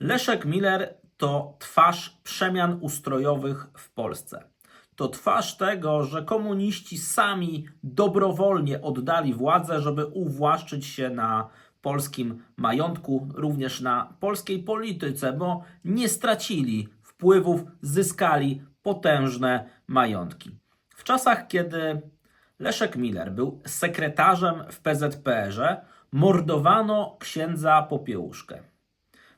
Leszek Miller to twarz przemian ustrojowych w Polsce. To twarz tego, że komuniści sami dobrowolnie oddali władzę, żeby uwłaszczyć się na polskim majątku, również na polskiej polityce, bo nie stracili wpływów, zyskali potężne majątki. W czasach, kiedy Leszek Miller był sekretarzem w PZPR-ze, mordowano księdza Popiełuszkę.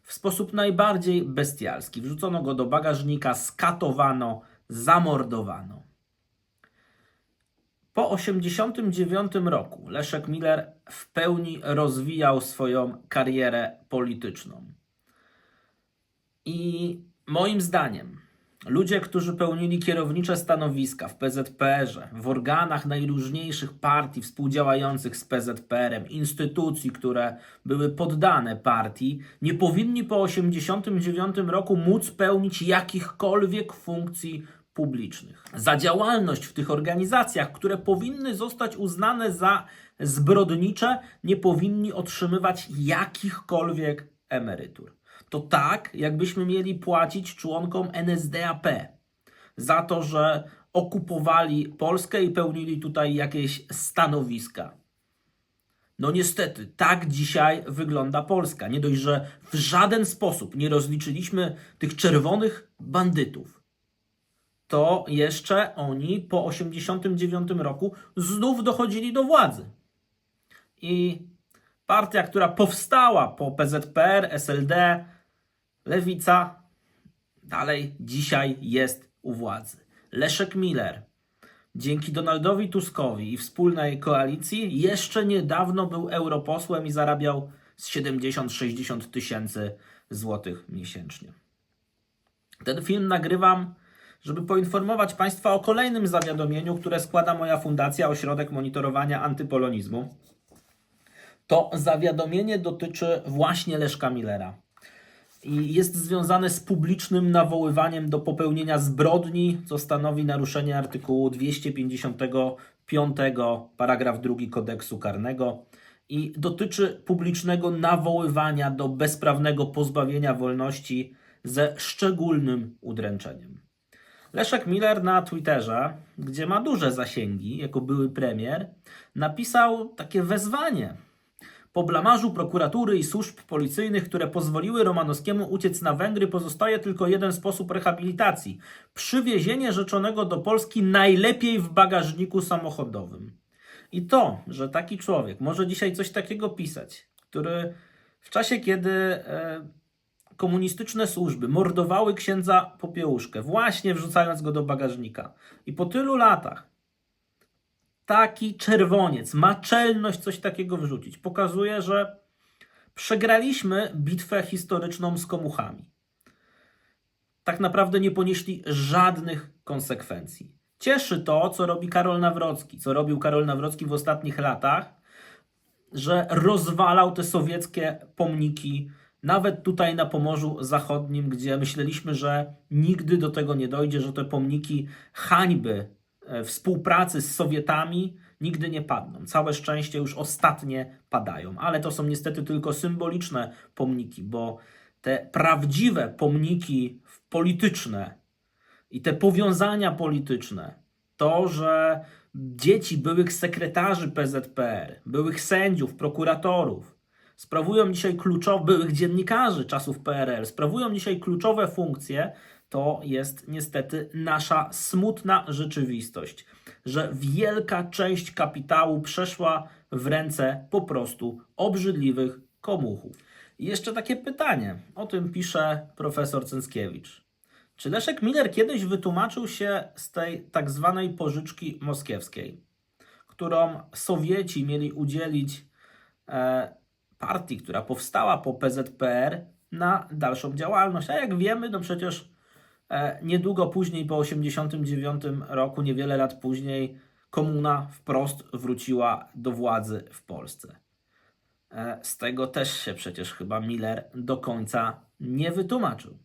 W sposób najbardziej bestialski. Wrzucono go do bagażnika, skatowano, zamordowano. Po 1989 roku Leszek Miller w pełni rozwijał swoją karierę polityczną. I moim zdaniem ludzie, którzy pełnili kierownicze stanowiska w PZPR-ze, w organach najróżniejszych partii współdziałających z PZPR-em, instytucji, które były poddane partii, nie powinni po 1989 roku móc pełnić jakichkolwiek funkcji publicznych. Za działalność w tych organizacjach, które powinny zostać uznane za zbrodnicze, nie powinni otrzymywać jakichkolwiek emerytur. To tak, jakbyśmy mieli płacić członkom NSDAP za to, że okupowali Polskę i pełnili tutaj jakieś stanowiska. No niestety, tak dzisiaj wygląda Polska. Nie dość, że w żaden sposób nie rozliczyliśmy tych czerwonych bandytów, to jeszcze oni po 1989 roku znów dochodzili do władzy. I partia, która powstała po PZPR, SLD, Lewica, dalej dzisiaj jest u władzy. Leszek Miller, dzięki Donaldowi Tuskowi i wspólnej koalicji, jeszcze niedawno był europosłem i zarabiał z 70-60 tysięcy złotych miesięcznie. Ten film nagrywam, żeby poinformować Państwa o kolejnym zawiadomieniu, które składa moja fundacja Ośrodek Monitorowania Antypolonizmu. To zawiadomienie dotyczy właśnie Leszka Millera i jest związane z publicznym nawoływaniem do popełnienia zbrodni, co stanowi naruszenie artykułu 255 paragraf 2 kodeksu karnego i dotyczy publicznego nawoływania do bezprawnego pozbawienia wolności ze szczególnym udręczeniem. Leszek Miller na Twitterze, gdzie ma duże zasięgi jako były premier, napisał takie wezwanie po blamarzu prokuratury i służb policyjnych, które pozwoliły Romanowskiemu uciec na Węgry, pozostaje tylko jeden sposób rehabilitacji: przywiezienie rzeczonego do Polski najlepiej w bagażniku samochodowym. I to, że taki człowiek może dzisiaj coś takiego pisać, który w czasie, kiedy e, komunistyczne służby mordowały księdza Popiełuszkę, właśnie wrzucając go do bagażnika, i po tylu latach taki czerwoniec ma czelność coś takiego wrzucić. Pokazuje, że przegraliśmy bitwę historyczną z komuchami. Tak naprawdę nie ponieśli żadnych konsekwencji. Cieszy to, co robi Karol Nawrocki, co robił Karol Nawrocki w ostatnich latach, że rozwalał te sowieckie pomniki, nawet tutaj na Pomorzu Zachodnim, gdzie myśleliśmy, że nigdy do tego nie dojdzie, że te pomniki hańby współpracy z Sowietami nigdy nie padną. Całe szczęście już ostatnie padają, ale to są niestety tylko symboliczne pomniki, bo te prawdziwe pomniki polityczne i te powiązania polityczne, to, że dzieci byłych sekretarzy PZPR, byłych sędziów, prokuratorów, sprawują dzisiaj kluczowe, byłych dziennikarzy czasów PRL, sprawują dzisiaj kluczowe funkcje, to jest niestety nasza smutna rzeczywistość, że wielka część kapitału przeszła w ręce po prostu obrzydliwych komuchów. I jeszcze takie pytanie, o tym pisze profesor Cęckiewicz. Czy Leszek Miller kiedyś wytłumaczył się z tej tak zwanej pożyczki moskiewskiej, którą Sowieci mieli udzielić e, partii, która powstała po PZPR na dalszą działalność? A jak wiemy, no przecież niedługo później, po 1989 roku, niewiele lat później, komuna wprost wróciła do władzy w Polsce. E, z tego też się przecież chyba Miller do końca nie wytłumaczył.